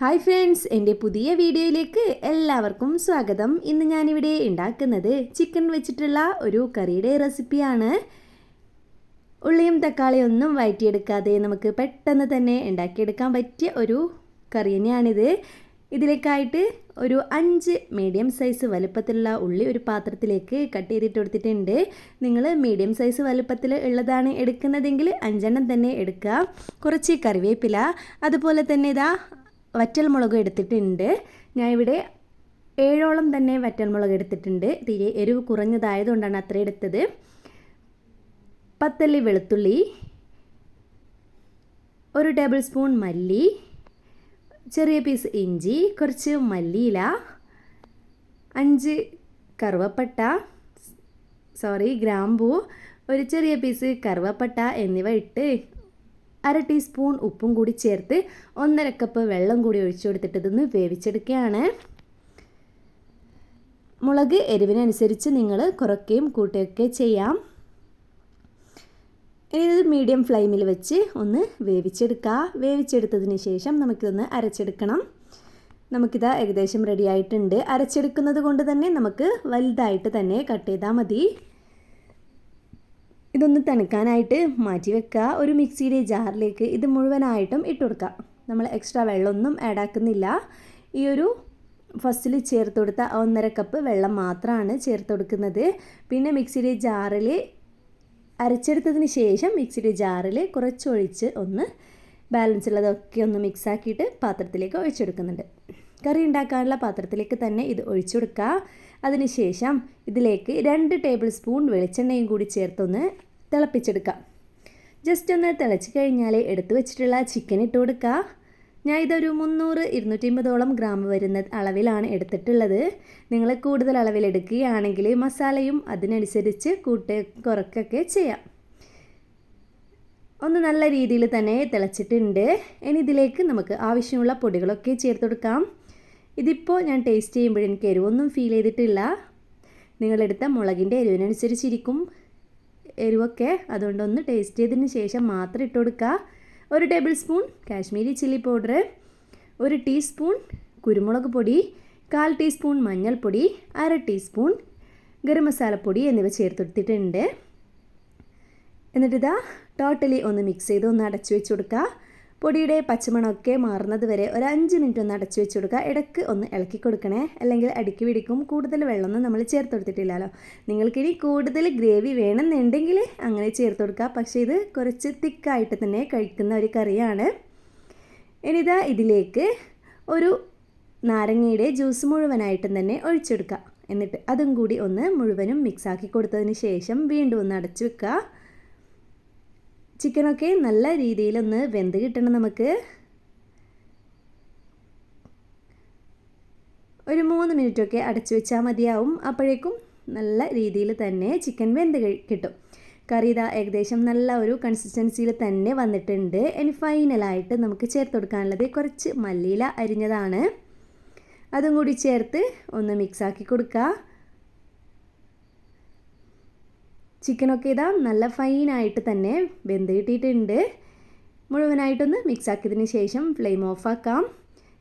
Hi friends എന്റെ പുതിയ വീഡിയോയിലേക്ക് എല്ലാവർക്കും സ്വാഗതം. ഇന്ന് ഞാനിവിടെ ഉണ്ടാക്കുന്നത് ചിക്കൻ വെച്ചിട്ടുള്ള ഒരു കറിയുടെ റെസിപ്പിയാണ്. ഉള്ളിയും തക്കാളിയും ഒന്നും വഴറ്റിയെടുക്കാതെ നമുക്ക് പെട്ടെന്ന് തന്നെ ഉണ്ടാക്കിയെടുക്കാൻ പറ്റിയ ഒരു കറി തന്നെയാണിത്. ഇതിലേക്കായിട്ട് ഒരു അഞ്ച് മീഡിയം സൈസ് വലുപ്പത്തിലുള്ള ഉള്ളി ഒരു പാത്രത്തിലേക്ക് കട്ട് ചെയ്തിട്ട് കൊടുത്തിട്ടുണ്ട്. നിങ്ങൾ മീഡിയം സൈസ് വലുപ്പത്തിൽ ഉള്ളതാണ് എടുക്കുന്നതെങ്കിൽ അഞ്ചെണ്ണം തന്നെ എടുക്കുക. കുറച്ച് കറിവേപ്പില അതുപോലെ തന്നെ ഇതാ വറ്റൽമുളക് എടുത്തിട്ടുണ്ട്. ഞാൻ ഇവിടെ ഏഴോളം തന്നെ വറ്റൽമുളക് എടുത്തിട്ടുണ്ട്. തീരെ എരിവ് കുറഞ്ഞതായതുകൊണ്ടാണ് അത്ര എടുത്തത്. പത്തല്ലി വെളുത്തുള്ളി ഒരു ടേബിൾ സ്പൂൺ മല്ലി ചെറിയ പീസ് ഇഞ്ചി കുറച്ച് മല്ലിയില അഞ്ച് കറുവപ്പട്ട സോറി ഗ്രാമ്പൂ ഒരു ചെറിയ പീസ് കറുവപ്പട്ട എന്നിവ ഇട്ട് അര ടീസ്പൂൺ ഉപ്പും കൂടി ചേർത്ത് ഒന്നര കപ്പ് വെള്ളം കൂടി ഒഴിച്ചു കൊടുത്തിട്ട് ഇതൊന്ന് വേവിച്ചെടുക്കുകയാണ്. മുളക് എരിവിനനുസരിച്ച് നിങ്ങൾ കുറയ്ക്കുകയും കൂട്ടുകയൊക്കെ ചെയ്യാം. ഇനി ഇത് മീഡിയം ഫ്ലെയിമിൽ വെച്ച് ഒന്ന് വേവിച്ചെടുക്കുക വേവിച്ചെടുത്തതിന് ശേഷം നമുക്കിതൊന്ന് അരച്ചെടുക്കണം. നമുക്കിത് ഏകദേശം റെഡി ആയിട്ടുണ്ട്. അരച്ചെടുക്കുന്നത് കൊണ്ട് തന്നെ നമുക്ക് വലുതായിട്ട് തന്നെ കട്ട് ചെയ്താൽ മതി. ഇതൊന്ന് തണുക്കാനായിട്ട് മാറ്റി വെക്കുക. ഒരു മിക്സിയുടെ ജാറിലേക്ക് ഇത് മുഴുവനായിട്ടും ഇട്ട് കൊടുക്കുക. നമ്മൾ എക്സ്ട്രാ വെള്ളമൊന്നും ആഡ് ആക്കുന്നില്ല. ഈ ഒരു ഫസ്റ്റിൽ ചേർത്ത് കൊടുത്ത ഒന്നര കപ്പ് വെള്ളം മാത്രമാണ് ചേർത്ത് കൊടുക്കുന്നത്. പിന്നെ മിക്സിയുടെ ജാറിൽ അരച്ചെടുത്തതിന് ശേഷം മിക്സിയുടെ ജാറിൽ കുറച്ചൊഴിച്ച് ഒന്ന് ബാലൻസ് ഉള്ളതൊക്കെ ഒന്ന് മിക്സ് ആക്കിയിട്ട് പാത്രത്തിലേക്ക് ഒഴിച്ചെടുക്കുന്നുണ്ട് കറി ഉണ്ടാക്കാനുള്ള പാത്രത്തിലേക്ക് തന്നെ ഇത് ഒഴിച്ചു കൊടുക്കുക. അതിനുശേഷം ഇതിലേക്ക് രണ്ട് ടേബിൾ സ്പൂൺ വെളിച്ചെണ്ണയും കൂടി ചേർത്തൊന്ന് തിളപ്പിച്ചെടുക്കാം. ജസ്റ്റ് ഒന്ന് തിളച്ച് കഴിഞ്ഞാൽ എടുത്തു വെച്ചിട്ടുള്ള ചിക്കൻ ഇട്ട് കൊടുക്കുക ഞാൻ ഇതൊരു മുന്നൂറ് ഇരുന്നൂറ്റിമ്പതോളം ഗ്രാം വരുന്ന അളവിലാണ് എടുത്തിട്ടുള്ളത്. നിങ്ങൾ കൂടുതൽ അളവിൽ എടുക്കുകയാണെങ്കിൽ മസാലയും അതിനനുസരിച്ച് കൂട്ട് കുറക്കൊക്കെ ചെയ്യാം. ഒന്ന് നല്ല രീതിയിൽ തന്നെ തിളച്ചിട്ടുണ്ട്. ഇനി ഇതിലേക്ക് നമുക്ക് ആവശ്യമുള്ള പൊടികളൊക്കെ ചേർത്ത് കൊടുക്കാം. ഇതിപ്പോൾ ഞാൻ ടേസ്റ്റ് ചെയ്യുമ്പോൾ എനിക്ക് എരിവൊന്നും ഫീൽ ചെയ്തിട്ടില്ല. നിങ്ങളെടുത്ത മുളകിന്റെ എരിവിനനുസരിച്ചിരിക്കും. എരിവൊക്കെ അതുകൊണ്ടൊന്ന് ടേസ്റ്റ് ചെയ്തതിന് ശേഷം മാത്രം ഇട്ട് കൊടുക്കുക. ഒരു tablespoon Kashmiri chilli powder ഒരു ടീസ്പൂൺ കുരുമുളക് പൊടി കാൽ ടീസ്പൂൺ മഞ്ഞൾപ്പൊടി അര ടീസ്പൂൺ ഗരം മസാലപ്പൊടി എന്നിവ ചേർത്തെടുത്തിട്ടുണ്ട് എന്നിട്ടിതാ ടോട്ടലി ഒന്ന് മിക്സ് ചെയ്ത് ഒന്ന് അടച്ചു വെച്ച് കൊടുക്കുക. പൊടിയുടെ പച്ചമണമൊക്കെ മാറുന്നത് വരെ ഒരു അഞ്ച് മിനിറ്റ് ഒന്ന് അടച്ചു വെച്ച് കൊടുക്കുക. ഇടയ്ക്ക് ഒന്ന് ഇളക്കി കൊടുക്കണേ. അല്ലെങ്കിൽ അടിക്ക് പിടിക്കും. കൂടുതൽ വെള്ളമൊന്നും നമ്മൾ ചേർത്ത് കൊടുത്തിട്ടില്ലല്ലോ. നിങ്ങൾക്കിനി കൂടുതൽ ഗ്രേവി വേണമെന്നുണ്ടെങ്കിൽ അങ്ങനെ ചേർത്ത് കൊടുക്കുക. പക്ഷേ ഇത് കുറച്ച് തിക്കായിട്ട് തന്നെ കഴിക്കുന്ന ഒരു കറിയാണ്. ഇനിതാ ഇതിലേക്ക് ഒരു നാരങ്ങയുടെ ജ്യൂസ് മുഴുവനായിട്ടും തന്നെ ഒഴിച്ചെടുക്കുക എന്നിട്ട് അതും കൂടി ഒന്ന് മുഴുവനും മിക്സാക്കി കൊടുത്തതിന് ശേഷം വീണ്ടും ഒന്ന് അടച്ചു വെക്കുക. ചിക്കനൊക്കെ നല്ല രീതിയിലൊന്ന് വെന്ത് കിട്ടണം നമുക്ക്. ഒരു മൂന്ന് മിനിറ്റൊക്കെ അടച്ചു വെച്ചാൽ മതിയാവും. അപ്പോഴേക്കും നല്ല രീതിയിൽ തന്നെ ചിക്കൻ വെന്ത് കിട്ടും. കറി ഇതാ ഏകദേശം നല്ല ഒരു കൺസിസ്റ്റൻസിയിൽ തന്നെ വന്നിട്ടുണ്ട്. ഇനി ഫൈനലായിട്ട് നമുക്ക് ചേർത്ത് കൊടുക്കാനുള്ളത് കുറച്ച് മല്ലിയില അരിഞ്ഞതാണ്. അതും കൂടി ചേർത്ത് ഒന്ന് മിക്സാക്കി കൊടുക്കുക ചിക്കനൊക്കെ ഇതാ നല്ല ഫൈനായിട്ട് തന്നെ വെന്ത് കിട്ടിയിട്ടുണ്ട് മുഴുവനായിട്ടൊന്ന് മിക്സ് ആക്കിയതിന് ശേഷം ഫ്ലെയിം ഓഫാക്കാം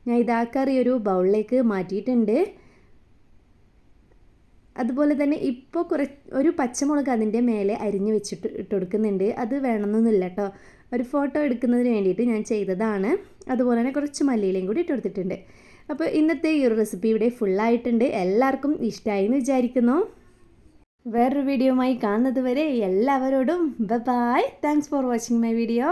ഞാൻ ഇതാ കറി ഒരു ബൗളിലേക്ക് മാറ്റിയിട്ടുണ്ട്. അതുപോലെ തന്നെ ഇപ്പോൾ കുറച്ച് ഒരു പച്ചമുളക് അതിന്റെ മേലെ അരിഞ്ഞ് വെച്ചിട്ട് ഇട്ട് കൊടുക്കുന്നുണ്ട്. അത് വേണമെന്നൊന്നുമില്ല കേട്ടോ ഒരു ഫോട്ടോ എടുക്കുന്നതിന് വേണ്ടിയിട്ട് ഞാൻ ചെയ്തതാണ്. അതുപോലെ തന്നെ കുറച്ച് മല്ലിയിലയും കൂടി ഇട്ട് കൊടുത്തിട്ടുണ്ട്. അപ്പോൾ ഇന്നത്തെ ഈ ഒരു റെസിപ്പി ഇവിടെ ഫുള്ളായിട്ടുണ്ട് എല്ലാവർക്കും ഇഷ്ടമായി എന്ന് വിചാരിക്കുന്നു. വേറൊരു വീഡിയോയുമായി കാണുന്നത് വരെ എല്ലാവരോടും bye thanks for watching my video